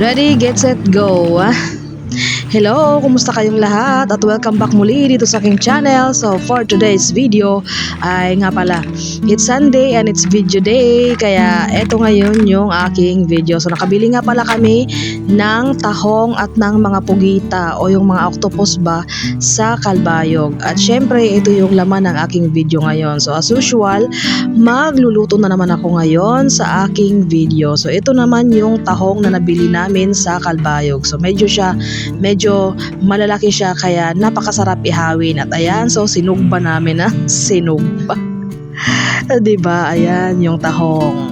Ready, get set, go! Hello, kumusta kayong lahat? At welcome back muli dito sa aking channel. So for today's video ay nga pala, it's Sunday and it's video day. Kaya eto ngayon yung aking video. So nakabili nga pala kami ng tahong at ng mga pugita o yung mga octopus ba sa Kalbayog. At syempre ito yung laman ng aking video ngayon. So as usual, magluluto na naman ako ngayon sa aking video. So ito naman yung tahong na nabili namin sa Kalbayog. So medyo siya, medyo malalaki siya kaya napakasarap ihawin. At ayan, so sinugba namin na sinugba. 'Di ba? Ayan yung tahong.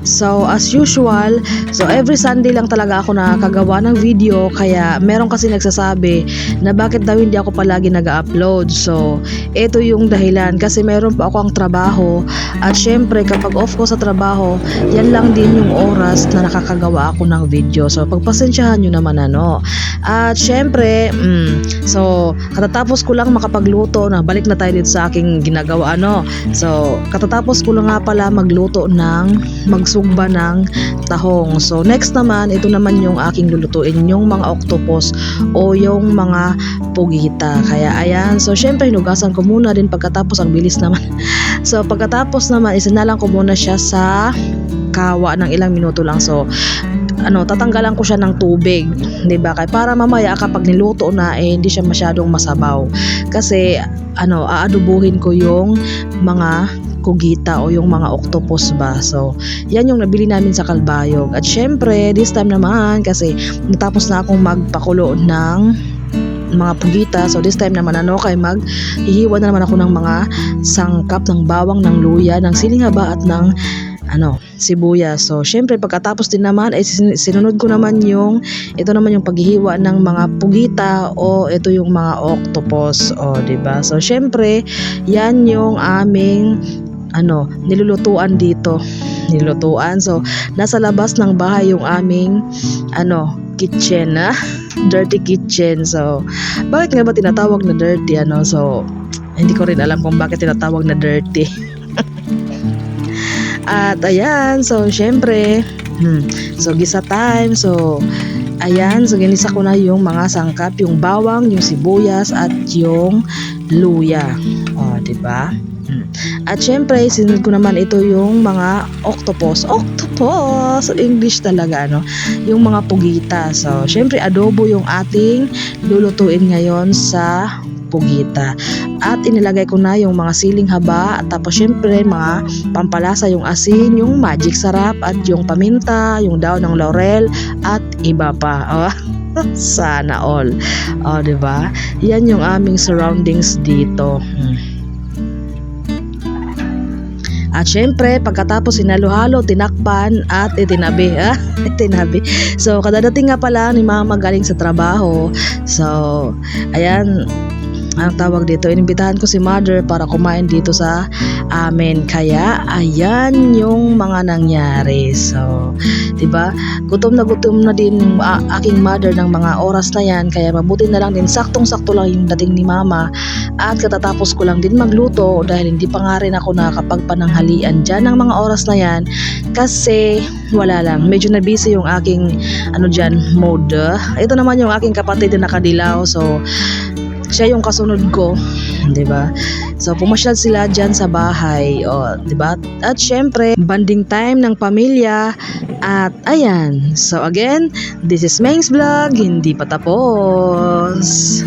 So as usual, so every Sunday lang talaga ako nakakagawa ng video kaya meron kasi nagsasabi na bakit daw hindi ako palagi nag-upload. So ito yung dahilan kasi meron pa ako ang trabaho at syempre kapag off ko sa trabaho, yan lang din yung oras na nakakagawa ako ng video. So pagpasensyahan nyo naman ano. At syempre, mm, so katatapos ko lang makapagluto na balik na tayo dito sa aking ginagawa ano. So katatapos ko lang nga pala magluto ng magsugba ng tahong. So next naman, ito naman yung aking lulutuin, yung mga octopus o yung mga pugita. Kaya ayan, so syempre hinugasan ko muna din pagkatapos ang bilis naman. So pagkatapos naman, isinalang ko muna siya sa kawa ng ilang minuto lang. So ano, tatanggalan ko siya ng tubig, 'di ba? Kaya para mamaya kapag niluto na eh hindi siya masyadong masabaw. Kasi ano, aadubuhin ko yung mga kugita o yung mga octopus ba. So, yan yung nabili namin sa Kalbayog. At syempre, this time naman kasi natapos na akong magpakulo ng mga pugita. So this time naman ano kay mag hihiwa na naman ako ng mga sangkap ng bawang, ng luya, ng siling haba at ng ano, sibuyas. So, syempre pagkatapos din naman ay sin- sinunod ko naman yung ito naman yung paghihiwa ng mga pugita o ito yung mga octopus, o ba? So, syempre, yan yung aming ano, nilulutuan dito. Nilulutuan. So, nasa labas ng bahay yung aming ano, kitchen na dirty kitchen. So, bakit nga ba tinatawag na dirty ano? So, hindi ko rin alam kung bakit tinatawag na dirty. At ayan, so syempre, hmm, so gisa time, so ayan, so ginisa ko na yung mga sangkap, yung bawang, yung sibuyas at yung luya. O, di ba? Hmm. At syempre, sinunod ko naman ito yung mga octopus. Octopus! English talaga, ano? Yung mga pugita. So, syempre, adobo yung ating lulutuin ngayon sa pugita. At inilagay ko na yung mga siling haba at tapos syempre mga pampalasa yung asin, yung magic sarap at yung paminta, yung daon ng laurel at iba pa. Oh, sana all. Oh, 'di ba? Yan yung aming surroundings dito. Hmm. At syempre, pagkatapos sinalo-halo, tinakpan at itinabi. Ah, itinabi. So, kadadating nga pala ni mama galing sa trabaho. So, ayan, ang tawag dito, inimbitahan ko si mother para kumain dito sa amin. Kaya, ayan yung mga nangyari. So, 'di ba? Gutom na gutom na din a- aking mother ng mga oras na 'yan. Kaya mabuti na lang din saktong-sakto lang yung dating ni mama at katatapos ko lang din magluto dahil hindi pa nga rin ako nakakapagpananghalian diyan ng mga oras na 'yan kasi wala lang. Medyo na busy yung aking ano diyan mode. Ito naman yung aking kapatid na nakadilaw. So, siya yung kasunod ko, 'di ba? So pumasyal sila diyan sa bahay, o 'di ba? At syempre, banding time ng pamilya at ayan. So again, this is Meng's vlog, hindi pa tapos.